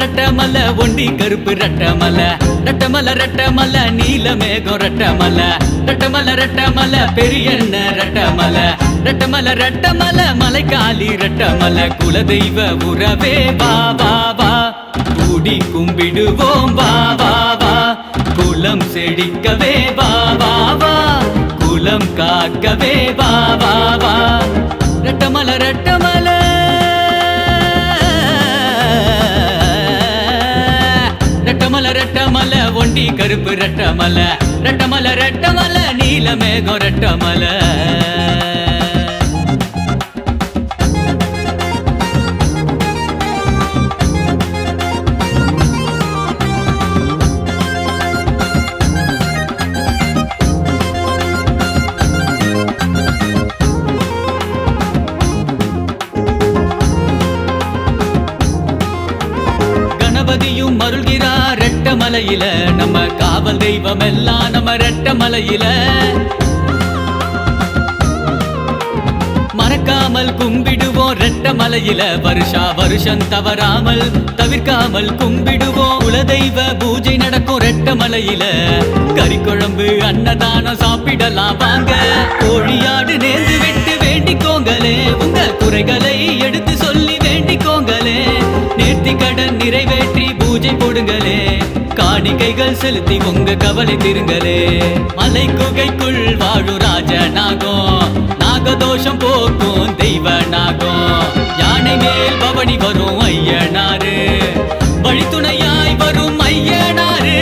ரெட்டமல ஒண்டி கருப்பு ரெட்டமல. ரெட்டமல ரெட்டமல நீல மேகம் ரெட்டமல. ரெட்டமல ரெட்டமல பெரியண்ண ரெட்டமல. ரெட்டமல ரெட்டமல மலைக்காலி ரெட்டமல. குலதெய்வ உறவே வா வா வா. கூடி கும்பிடுவோம் வா வா வா. குலம் செழிக்கவே வா வா வா. குலம் காக்கவே வா வா வா. ரெட்டமல ரெட்டமல ரெட்டமல ஒண்டி கருப்பு ரெட்டமல. ரெட்டமல ரெட்டமல நீல மேகம் ரெட்டமல. மலையில நம்ம காவல் தெய்வம் எல்லாம் நம்ம ரெட்டமலையில மறக்காமல் கும்பிடுவோம் ரெட்டமலையில வருஷா வருஷம் தவறாமல் தவிர்க்காமல் கும்பிடுவோம். குலதெய்வ பூஜை நடக்கும் ரெட்டமலையில கறிக்குழம்பு அன்னதானம் சாப்பிடலாம் வாங்க. கோழியாடு நேர்ந்து விட்டு வேண்டிக்கோங்களே. உங்க குறைகளை எடுத்து சொல்லி வேண்டிக்கோங்களே. நேர்த்தி கடன் நிறைவேற்றி பூஜை போடுங்களே. காணிக்கைகள் செலுத்தி உங்க கவலை திருங்களே மலை குகைக்குள் வாழும் ராஜ நாகம் நாகதோஷம் போக்கும் தெய்வ நாகம் யானை மேல் பவனி வரும் ஐயனாரு. வழித்துணையாய் வரும் ஐயனாரு.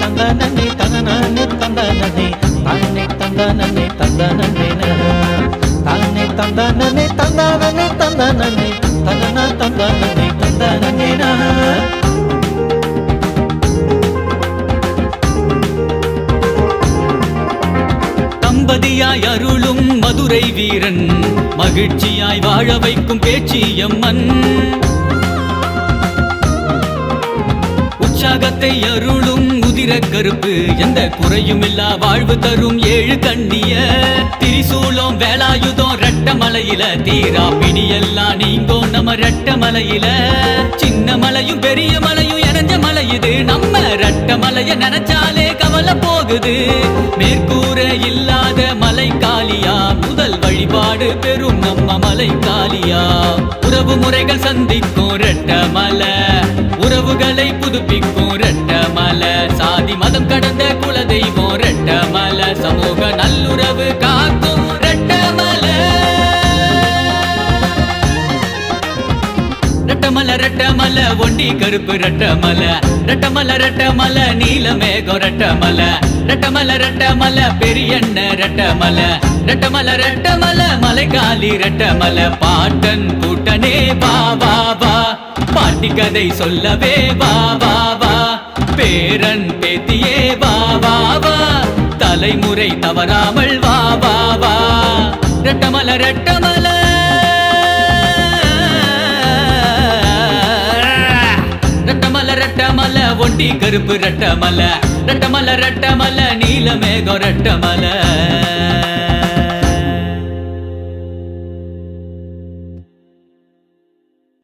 தந்த நன்னி தந்த நன்னி தந்த நன்னி தன்னை தந்த நன்னி தந்த நன்னி தானே தந்த நன்னி தந்த நன்னி தந்த நன்னி தனன தம்பதியாய் அருளும் மதுரை வீரன் மகிழ்ச்சியாய் வாழ வைக்கும் பேச்சியம்மன். உற்சாகத்தை அருளும் உதிர கருப்பு எந்த குறையும் இல்லா வாழ்வு தரும் ஏழு கண்ணிய. திரிசூலம் வேலாயுதம் மலையில தீரா பிடியெல்லாம் நீங்கோ நம்ம ரெட்ட மலையில. சின்ன மலையும் பெரிய மலையும் இணைஞ்ச மலை இது. நம்ம ரெட்ட மலைய நினைச்சாலே கவலை போகுது. மேற்கூற இல்லாத மலை காலியா? முதல் வழிபாடு பெறும் நம்ம மலை காலியா? உறவு முறைகள் சந்திக்கும் ரெட்ட மலை. உறவுகளை புதுப்பிக்கும் ரெட்டமல ஒண்டி கருப்பு ரெட்டமல. ரெட்டமல ரெட்டமல நீல மேகம் ரெட்டமல ரெட்டமல ரெட்டமல பெரியண்ண ரெட்டமல. ரெட்டமல ரெட்டமல மலைக்காலி ரெட்டமல. பாட்டன் கூட்டனே வா வா வா. பாட்டி கதை சொல்லவே வா வா வா. பேரன் பேத்தியே வா வா வா. தலைமுறை தவறாமல் வா வா வா. ரெட்டமல ரெட்டமல ரெட்டமல கருப்பு ரெட்டமல ரெட்டமல ரெட்டமல நீல மேகம் ரெட்டமல